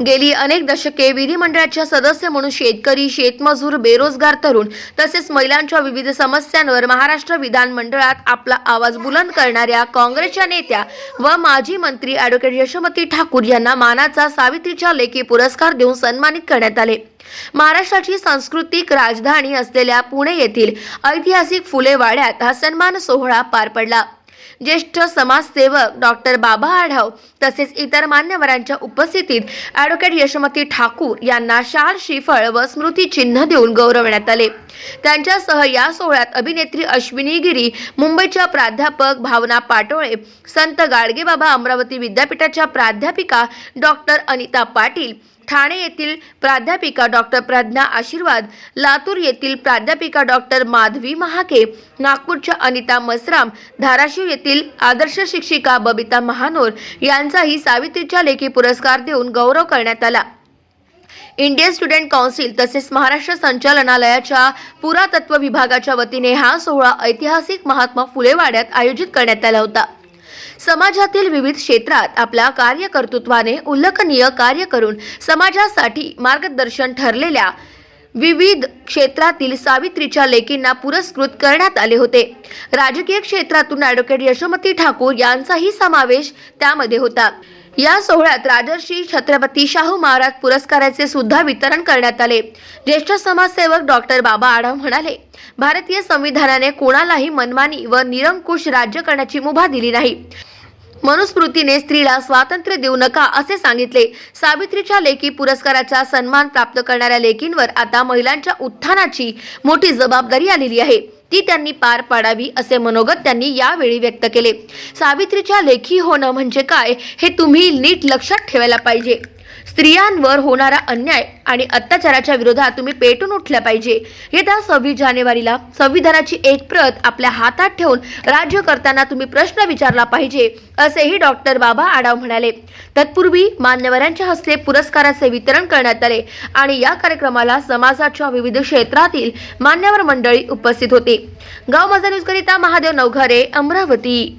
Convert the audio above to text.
गेली अनेक दशके विधिमंडळाच्या सदस्य म्हणून शेतकरी शेतमजूर बेरोजगार तरुण तसेच महिलांच्या विविध समस्यांवर महाराष्ट्र विधानमंडळात आपला आवाज बुलंद करणाऱ्या काँग्रेसच्या नेत्या व माजी मंत्री ॲडव्होकेट यशोमती ठाकूर यांना मानाचा सावित्रीच्या लेखी पुरस्कार देऊन सन्मानित करण्यात आले. महाराष्ट्राची सांस्कृतिक राजधानी असलेल्या पुणे येथील ऐतिहासिक फुले वाड्यात हा सन्मान सोहळा पार पडला. ज्येष्ठ समाजसेवक डॉक्टर बाबा आढाव तसेच इतर मान्यवरांच्या उपस्थितीत ॲडव्होकेट यशोमती ठाकूर यांना शाल श्रीफळ व स्मृतिचिन्ह देऊन गौरवण्यात आले. त्यांच्यासह या सोहळ्यात अभिनेत्री अश्विनी गिरी मुंबईच्या प्राध्यापक भावना पाटोळे संत गाडगेबाबा अमरावती विद्यापीठाच्या प्राध्यापिका डॉक्टर अनिता पाटील ठाणे येथील प्राध्यापिका डॉक्टर प्रज्ञा आशीर्वाद लातूर येथील प्राध्यापिका डॉक्टर माधवी महाके नागपूरच्या अनिता मसराम धाराशिव येथील आदर्श शिक्षिका बबिता महानोर यांचाही सावित्रीच्या लेखी पुरस्कार देऊन गौरव करण्यात आला. इंडियन स्टुडंट काउन्सिल तसेच महाराष्ट्र संचालनालयाच्या पुरातत्व विभागाच्या वतीने हा सोहळा ऐतिहासिक महात्मा फुले वाड्यात आयोजित करण्यात आला होता. समाजातील विविध क्षेत्रात आपल्या कार्यकर्तृत्वाने उल्लेखनीय कार्य करून समाजासाठी मार्गदर्शन ठरलेल्या विविध क्षेत्रातील सावित्रीच्या लेकींना पुरस्कृत करण्यात आले होते. राजकीय क्षेत्रातून ॲडव्होकेट यशोमती ठाकूर यांचाही समावेश त्यामध्ये होता. या सोहळ्यात राजर्षी छत्रपती शाहू महाराज पुरस्काराचे सुद्धा वितरण करण्यात आले. ज्येष्ठ समाजसेवक डॉक्टर बाबा आढाव म्हणाले भारतीय संविधानाने कोणालाही मनमानी व निरंकुश राज्य करण्याची मुभा दिली नाही. मनुस्मृतीने स्त्रीला स्वातंत्र्य देऊ नका असे सांगितले. सावित्रीच्या लेखी पुरस्काराचा सन्मान प्राप्त करणाऱ्या लेखींवर आता महिलांच्या उत्थानाची मोठी जबाबदारी आलेली आहे. ती त्यांनी पार पाडावी असे मनोगत त्यांनी यावेळी व्यक्त केले. सावित्रीच्या लेखी होणं म्हणजे काय हे तुम्ही नीट लक्षात ठेवायला पाहिजे. स्त्रियांवर होणारा अन्याय आणि अत्याचाराच्या विरोधात तुम्ही पेटून उठल्या पाहिजे. येत्या सव्वीस जानेवारीला संविधानाची एक प्रत आपल्या हातात ठेवून राज्य करताना तुम्ही प्रश्न विचारला पाहिजे असेही डॉक्टर बाबा आडाव म्हणाले. तत्पूर्वी मान्यवरांच्या हस्ते पुरस्काराचे वितरण करण्यात आले आणि या कार्यक्रमाला समाजाच्या विविध क्षेत्रातील मान्यवर मंडळी उपस्थित होते. गाव माझा न्यूजकरिता महादेव नवघरे अमरावती.